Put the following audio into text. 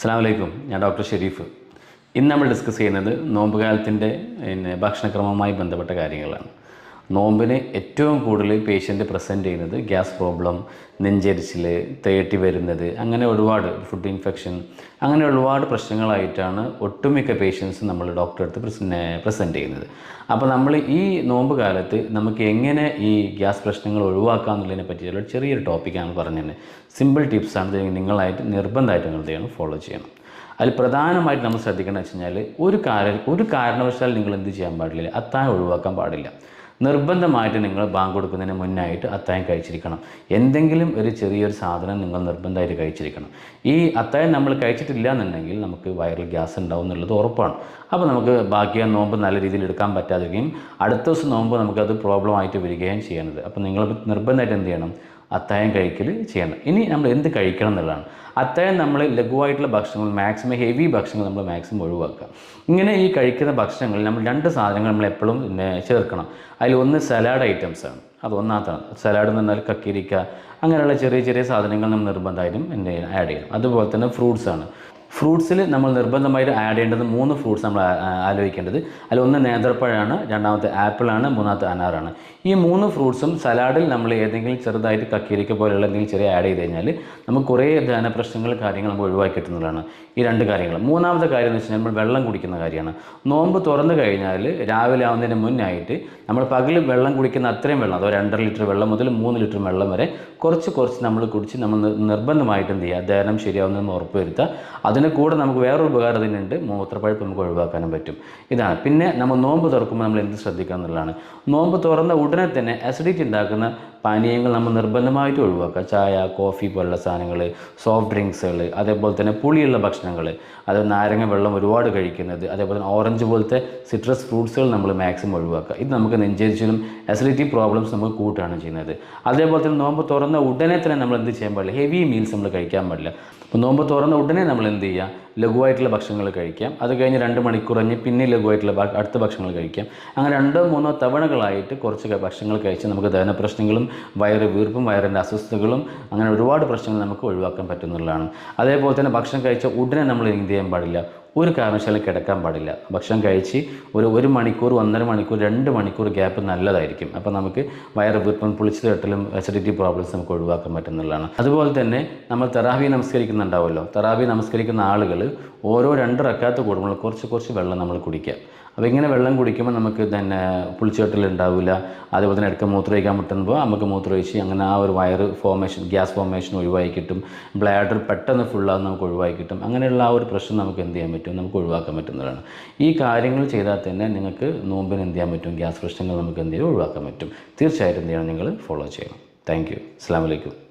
അസ്സാമലൈക്കും ഞാൻ ഡോക്ടർ ഷെരീഫ്. ഇന്ന് നമ്മൾ ഡിസ്കസ് ചെയ്യുന്നത് നോമ്പുകാലത്തിന്റെ പിന്നെ ഭക്ഷണക്രമവുമായി ബന്ധപ്പെട്ട കാര്യങ്ങളാണ്. നോമ്പിന് ഏറ്റവും കൂടുതൽ പേഷ്യന്റ് പ്രസന്റ് ചെയ്യുന്നത് ഗ്യാസ് പ്രോബ്ലം നെഞ്ചരിച്ചിൽ തേട്ടി വരുന്നത് അങ്ങനെ ഒരുപാട് ഫുഡ് ഇൻഫെക്ഷൻ അങ്ങനെ ഒരുപാട് പ്രശ്നങ്ങളായിട്ടാണ് ഒട്ടുമിക്ക പേഷ്യൻസ് നമ്മൾ ഡോക്ടറെ അടുത്ത് പ്രസന്റ് ചെയ്യുന്നത്. അപ്പോൾ നമ്മൾ ഈ നോമ്പ് കാലത്ത് നമുക്ക് എങ്ങനെ ഈ ഗ്യാസ് പ്രശ്നങ്ങൾ ഒഴിവാക്കാം എന്നുള്ളതിനെ പറ്റിയുള്ള ചെറിയൊരു ടോപ്പിക്കാണ് പറഞ്ഞത് സിമ്പിൾ ടിപ്സാണ് നിങ്ങളായിട്ട് നിർബന്ധമായിട്ട് നിങ്ങൾ ചെയ്യണം ഫോളോ ചെയ്യണം. അതിൽ പ്രധാനമായിട്ട് നമ്മൾ ശ്രദ്ധിക്കേണ്ടതെന്ന് വെച്ച് കഴിഞ്ഞാൽ ഒരു കാര്യം ഒരു കാരണവശാലും നിങ്ങൾ എന്ത് ചെയ്യാൻ പാടില്ല. അത്താഴം ഒഴിവാക്കാൻ പാടില്ല. നിർബന്ധമായിട്ട് നിങ്ങൾ ബാങ്ക് കൊടുക്കുന്നതിന് മുന്നായിട്ട് അത്തായം കഴിച്ചിരിക്കണം. എന്തെങ്കിലും ഒരു ചെറിയൊരു സാധനം നിങ്ങൾ നിർബന്ധമായിട്ട് കഴിച്ചിരിക്കണം. ഈ അത്തായം നമ്മൾ കഴിച്ചിട്ടില്ല എന്നുണ്ടെങ്കിൽ നമുക്ക് വയറിൽ ഗ്യാസ് ഉണ്ടാവും എന്നുള്ളത് ഉറപ്പാണ്. അപ്പോൾ നമുക്ക് ബാക്കി ആ നോമ്പ് നല്ല രീതിയിൽ എടുക്കാൻ പറ്റാതിരിക്കുകയും അടുത്ത ദിവസം നോമ്പ് നമുക്കത് പ്രോബ്ലം ആയിട്ട് വരികയും ചെയ്യുന്നത് അപ്പോൾ നിങ്ങൾ നിർബന്ധമായിട്ട് എന്ത് ചെയ്യണം? അത്താഴം കഴിക്കൽ ചെയ്യണം. ഇനി നമ്മൾ എന്ത് കഴിക്കണം എന്നുള്ളതാണ്. അത്തായം നമ്മൾ ലഘുവായിട്ടുള്ള ഭക്ഷണങ്ങൾ മാക്സിമം ഹെവി ഭക്ഷണങ്ങൾ നമ്മൾ മാക്സിമം ഒഴിവാക്കുക. ഇങ്ങനെ ഈ കഴിക്കുന്ന ഭക്ഷണങ്ങളിൽ നമ്മൾ രണ്ട് സാധനങ്ങൾ നമ്മൾ എപ്പോഴും ചേർക്കണം. അതിൽ ഒന്ന് സലാഡ് ഐറ്റംസ് ആണ്. അത് ഒന്നാമത്താണ് സലാഡ് എന്ന് പറഞ്ഞാൽ കക്കിരിക്ക അങ്ങനെയുള്ള ചെറിയ ചെറിയ സാധനങ്ങൾ നമ്മൾ നിർബന്ധമായിട്ടും ആഡ് ചെയ്യണം. അതുപോലെ തന്നെ ഫ്രൂട്ട്സാണ് ഫ്രൂട്ട്സിൽ നമ്മൾ നിർബന്ധമായിട്ട് ആഡ് ചെയ്യേണ്ടത് മൂന്ന് ഫ്രൂട്ട്സ് നമ്മൾ ആലോചിക്കേണ്ടത്. അതിൽ ഒന്ന് നേന്ത്രപ്പഴമാണ് രണ്ടാമത്തെ ആപ്പിളാണ് മൂന്നാമത്തെ അനാറാണ്. ഈ മൂന്ന് ഫ്രൂട്ട്സും സലാഡിൽ നമ്മൾ ഏതെങ്കിലും ചെറുതായിട്ട് കക്കിരിക്ക പോലെയുള്ള എന്തെങ്കിലും ചെറിയ ആഡ് ചെയ്ത് കഴിഞ്ഞാൽ നമുക്ക് കുറേ ധന പ്രശ്നങ്ങൾ കാര്യങ്ങൾ നമുക്ക് ഒഴിവാക്കി കിട്ടുന്നതാണ് ഈ രണ്ട് കാര്യങ്ങൾ. മൂന്നാമത്തെ കാര്യം എന്ന് വെച്ചാൽ നമ്മൾ വെള്ളം കുടിക്കുന്ന കാര്യമാണ്. നോമ്പ് തുറന്നു കഴിഞ്ഞാൽ രാവിലെ ആവുന്നതിന് മുന്നായിട്ട് നമ്മൾ പകൽ വെള്ളം കുടിക്കുന്ന അത്രയും വെള്ളം അതോ രണ്ടര ലിറ്റർ വെള്ളം മുതൽ മൂന്ന് ലിറ്റർ വെള്ളം വരെ കുറച്ച് കുറച്ച് നമ്മൾ കുടിച്ച് നമ്മൾ നിർബന്ധമായിട്ട് എന്ത് ചെയ്യുക ദഹനം ശരിയാവുന്നതെന്ന് ഉറപ്പ് വരുത്തുക. അതിന് കൂടെ നമുക്ക് വേറൊരു ഉപകാരം തന്നെയുണ്ട് മൂത്രപ്പഴുപ്പ് നമുക്ക് ഒഴിവാക്കാനും പറ്റും. ഇതാണ്. പിന്നെ നമ്മൾ നോമ്പ് തുറക്കുമ്പോൾ നമ്മൾ എന്ത് ശ്രദ്ധിക്കുക എന്നുള്ളതാണ്. നോമ്പ് തുറന്ന ഉടനെ തന്നെ അസിഡിറ്റി ഉണ്ടാക്കുന്ന പാനീയങ്ങൾ നമ്മൾ നിർബന്ധമായിട്ട് ഒഴിവാക്കുക. ചായ കോഫി പോലുള്ള സാധനങ്ങൾ സോഫ്റ്റ് ഡ്രിങ്ക്സുകൾ അതേപോലെ തന്നെ പുളിയുള്ള ഭക്ഷണങ്ങൾ അത് നാരങ്ങ വെള്ളം ഒരുപാട് കഴിക്കുന്നത് അതേപോലെ തന്നെ ഓറഞ്ച് പോലത്തെ സിട്രസ് ഫ്രൂട്ട്സുകൾ നമ്മൾ മാക്സിമം ഒഴിവാക്കുക. ഇത് നമുക്ക് നെഞ്ചരിച്ചിലും അസിഡിറ്റി പ്രോബ്ലംസ് നമുക്ക് കൂട്ടുകയാണ് ചെയ്യുന്നത്. അതേപോലെ തന്നെ നോമ്പ് തുറന്ന ഉടനെ തന്നെ നമ്മൾ എന്ത് ചെയ്യാൻ പാടില്ല? ഹെവി മീൽസ് നമ്മൾ കഴിക്കാൻ പാടില്ല. അപ്പോൾ നോമ്പ് തുറന്ന ഉടനെ നമ്മൾ എന്ത് ചെയ്യുക? ലഘുവായിട്ടുള്ള ഭക്ഷണങ്ങൾ കഴിക്കാം. അത് കഴിഞ്ഞ് രണ്ട് മണിക്കൂർ കഴിഞ്ഞ് പിന്നെ ലഘുവായിട്ടുള്ള അടുത്ത ഭക്ഷണങ്ങൾ കഴിക്കാം. അങ്ങനെ രണ്ടോ മൂന്നോ തവണകളായിട്ട് കുറച്ച് ഭക്ഷണങ്ങൾ കഴിച്ച് നമുക്ക് ദഹന പ്രശ്നങ്ങളും വയറ് വീർപ്പും വയറിന്റെ അസ്വസ്ഥതകളും അങ്ങനെ ഒരുപാട് പ്രശ്നങ്ങൾ നമുക്ക് ഒഴിവാക്കാൻ പറ്റുന്നതാണ് അതേപോലെ തന്നെ ഭക്ഷണം കഴിച്ച ഉടനെ നമ്മൾ എന്ത് ചെയ്യാൻ പാടില്ല? ഒരു കാരണവശാലും കിടക്കാൻ പാടില്ല. ഭക്ഷണം കഴിച്ച് ഒരു ഒരു മണിക്കൂർ ഒന്നര മണിക്കൂർ രണ്ട് മണിക്കൂർ ഗ്യാപ്പ് നല്ലതായിരിക്കും. അപ്പോൾ നമുക്ക് വയറ് വീർപ്പം പുളിച്ചു തട്ടലും അസിഡിറ്റി പ്രോബ്ലംസ് നമുക്ക് ഒഴിവാക്കാൻ പറ്റുന്നതാണ് അതുപോലെ തന്നെ നമ്മൾ തെറാവി നമസ്കരിക്കുന്നുണ്ടാവുമല്ലോ. തെറാവി നമസ്കരിക്കുന്ന ആളുകൾ ഓരോ രണ്ട് റക്കാത്ത് കൂടുമ്പോൾ കുറച്ച് കുറച്ച് വെള്ളം നമ്മൾ കുടിക്കുക. അപ്പോൾ ഇങ്ങനെ വെള്ളം കുടിക്കുമ്പോൾ നമുക്ക് തന്നെ പുളിച്ചുകെട്ടൽ ഉണ്ടാവില്ല. അതുപോലെ തന്നെ ഇടയ്ക്ക് മൂത്രമൊഴിക്കാൻ മുട്ടുമ്പോൾ നമുക്ക് മൂത്രമൊഴിച്ച് അങ്ങനെ ആ ഒരു വയറ് ഫോമേഷൻ ഗ്യാസ് ഫോമേഷൻ ഒഴിവാക്കി കിട്ടും. ബ്ലാഡർ പെട്ടെന്ന് ഫുള്ളാകുന്ന നമുക്ക് ഒഴിവാക്കി കിട്ടും. അങ്ങനെയുള്ള ആ ഒരു പ്രശ്നം നമുക്ക് എന്ത് ചെയ്യാൻ പറ്റും? നമുക്ക് ഒഴിവാക്കാൻ പറ്റുന്നതാണ് ഈ കാര്യങ്ങൾ ചെയ്താൽ തന്നെ നിങ്ങൾക്ക് നോമ്പിന് എന്ത് ചെയ്യാൻ പറ്റും? ഗ്യാസ് പ്രശ്നങ്ങൾ നമുക്ക് എന്ത് ചെയ്യും ഒഴിവാക്കാൻ പറ്റും? തീർച്ചയായിട്ടും എന്ത് ചെയ്യണം? നിങ്ങൾ ഫോളോ ചെയ്യണം. താങ്ക് യു അസ്സാം വലൈക്കും